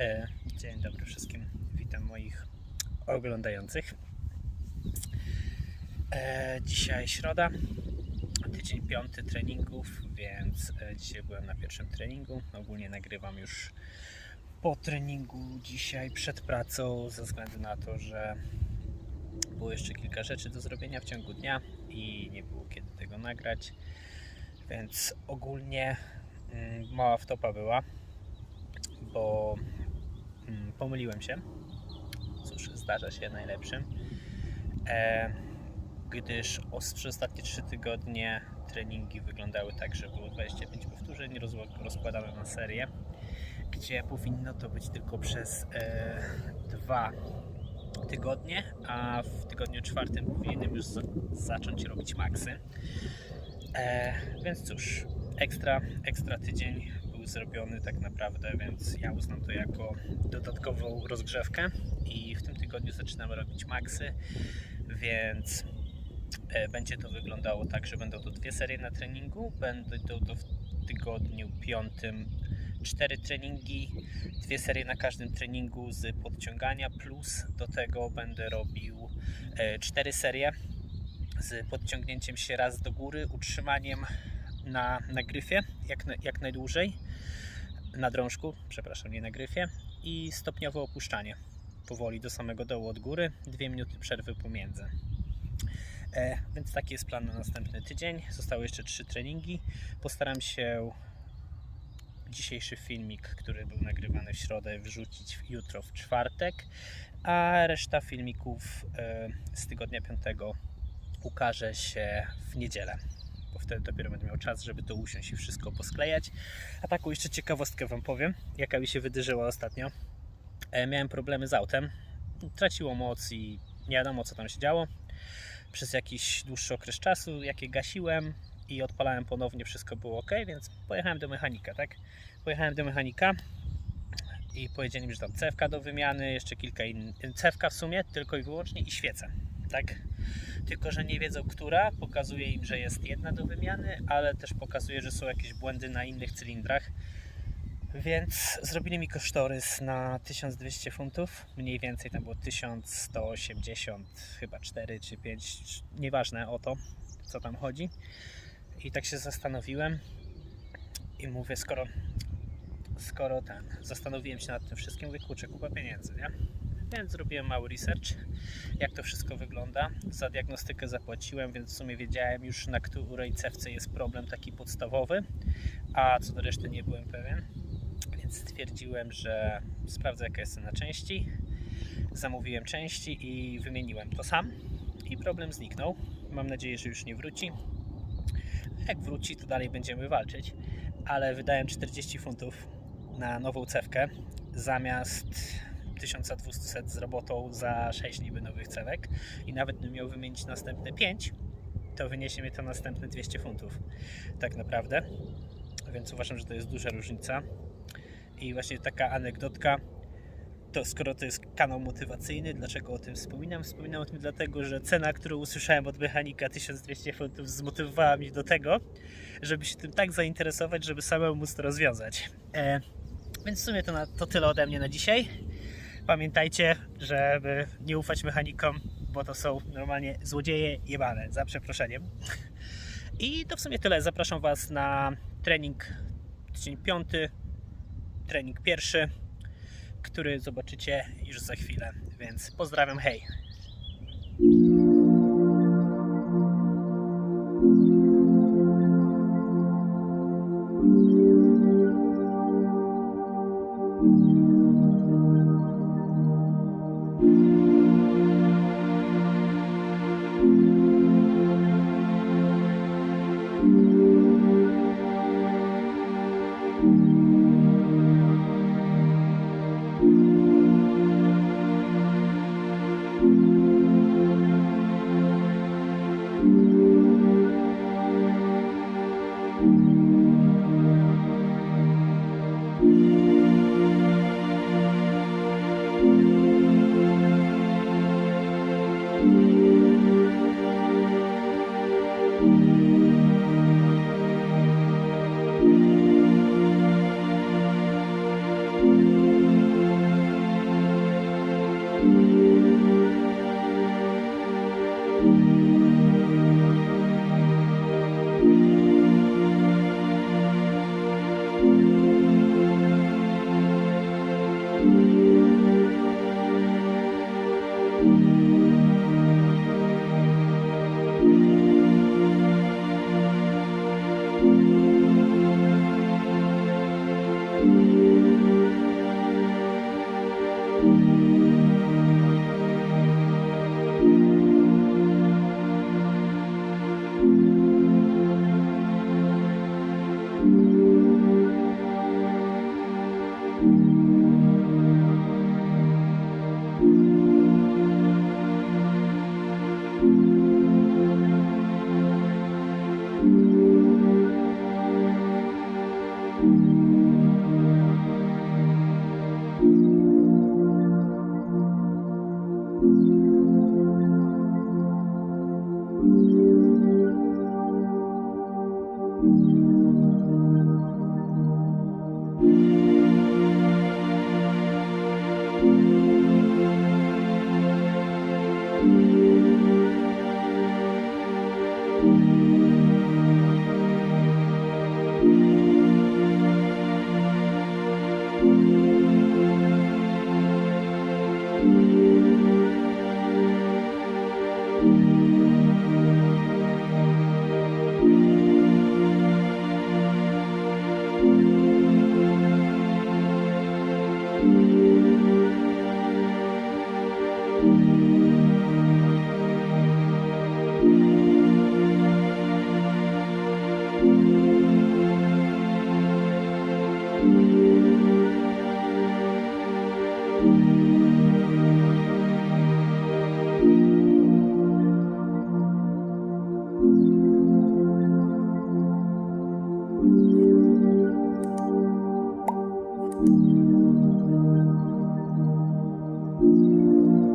E, Dzień dobry wszystkim. Witam moich oglądających. E, Dzisiaj środa, tydzień piąty treningów, więc e, dzisiaj byłem na pierwszym treningu. Ogólnie nagrywam już po treningu dzisiaj przed pracą, ze względu na to, że było jeszcze kilka rzeczy do zrobienia w ciągu dnia i nie było kiedy tego nagrać. Więc ogólnie mm, mała wtopa była, bo pomyliłem się. Cóż, zdarza się najlepszym. E, gdyż przez ostatnie 3 tygodnie treningi wyglądały tak, że było 25 powtórzeń rozkładane na serię, gdzie powinno to być tylko przez e, dwa tygodnie, a w tygodniu czwartym powinienem już za- zacząć robić maksy. E, więc cóż, ekstra, ekstra tydzień zrobiony tak naprawdę, więc ja uznam to jako dodatkową rozgrzewkę. I w tym tygodniu zaczynamy robić maksy, więc e, będzie to wyglądało tak, że będą to dwie serie na treningu, będą to w tygodniu piątym cztery treningi, dwie serie na każdym treningu z podciągania, plus do tego będę robił e, cztery serie z podciągnięciem się raz do góry, utrzymaniem na, na gryfie jak, jak najdłużej, na drążku, przepraszam, nie na gryfie i stopniowe opuszczanie powoli do samego dołu od góry, dwie minuty przerwy pomiędzy. E, więc taki jest plan na następny tydzień. Zostały jeszcze trzy treningi. Postaram się dzisiejszy filmik, który był nagrywany w środę, wrzucić jutro w czwartek, a reszta filmików e, z tygodnia piątego ukaże się w niedzielę, bo wtedy dopiero będę miał czas, żeby to usiąść i wszystko posklejać. A taką jeszcze ciekawostkę Wam powiem, jaka mi się wydarzyła ostatnio. E, miałem problemy z autem, traciło moc i nie wiadomo co tam się działo. Przez jakiś dłuższy okres czasu, jakie gasiłem i odpalałem ponownie, wszystko było ok, więc pojechałem do mechanika, tak? Pojechałem do mechanika i powiedzieli mi, że tam cewka do wymiany, jeszcze kilka innych, cewka w sumie tylko i wyłącznie i świece, tak? tylko że nie wiedzą, która. Pokazuje im, że jest jedna do wymiany, ale też pokazuje, że są jakieś błędy na innych cylindrach. Więc zrobili mi kosztorys na 1200 funtów, mniej więcej tam było 1180, chyba 4 czy 5, nieważne o to, co tam chodzi. I tak się zastanowiłem i mówię, skoro, skoro ten, zastanowiłem się nad tym wszystkim, mówię, kurczę, kupa pieniędzy, nie? Więc zrobiłem mały research, jak to wszystko wygląda. Za diagnostykę zapłaciłem, więc w sumie wiedziałem już na której cewce jest problem taki podstawowy, a co do reszty nie byłem pewien. Więc stwierdziłem, że sprawdzę jaka jest cena części. Zamówiłem części i wymieniłem to sam i problem zniknął. Mam nadzieję, że już nie wróci. Jak wróci, to dalej będziemy walczyć, ale wydałem 40 funtów na nową cewkę zamiast 1200 z robotą za 6 niby nowych cewek i nawet bym miał wymienić następne 5, to wyniesie mnie to następne 200 funtów. Tak naprawdę. Więc uważam, że to jest duża różnica. I właśnie taka anegdotka. To skoro to jest kanał motywacyjny, dlaczego o tym wspominam? Wspominam o tym dlatego, że cena, którą usłyszałem od mechanika 1200 funtów zmotywowała mnie do tego, żeby się tym tak zainteresować, żeby samemu móc to rozwiązać. E, więc w sumie to, na, to tyle ode mnie na dzisiaj. Pamiętajcie, żeby nie ufać mechanikom, bo to są normalnie złodzieje jebane, za przeproszeniem. I to w sumie tyle. Zapraszam Was na trening tydzień piąty, trening pierwszy, który zobaczycie już za chwilę. Więc pozdrawiam, hej!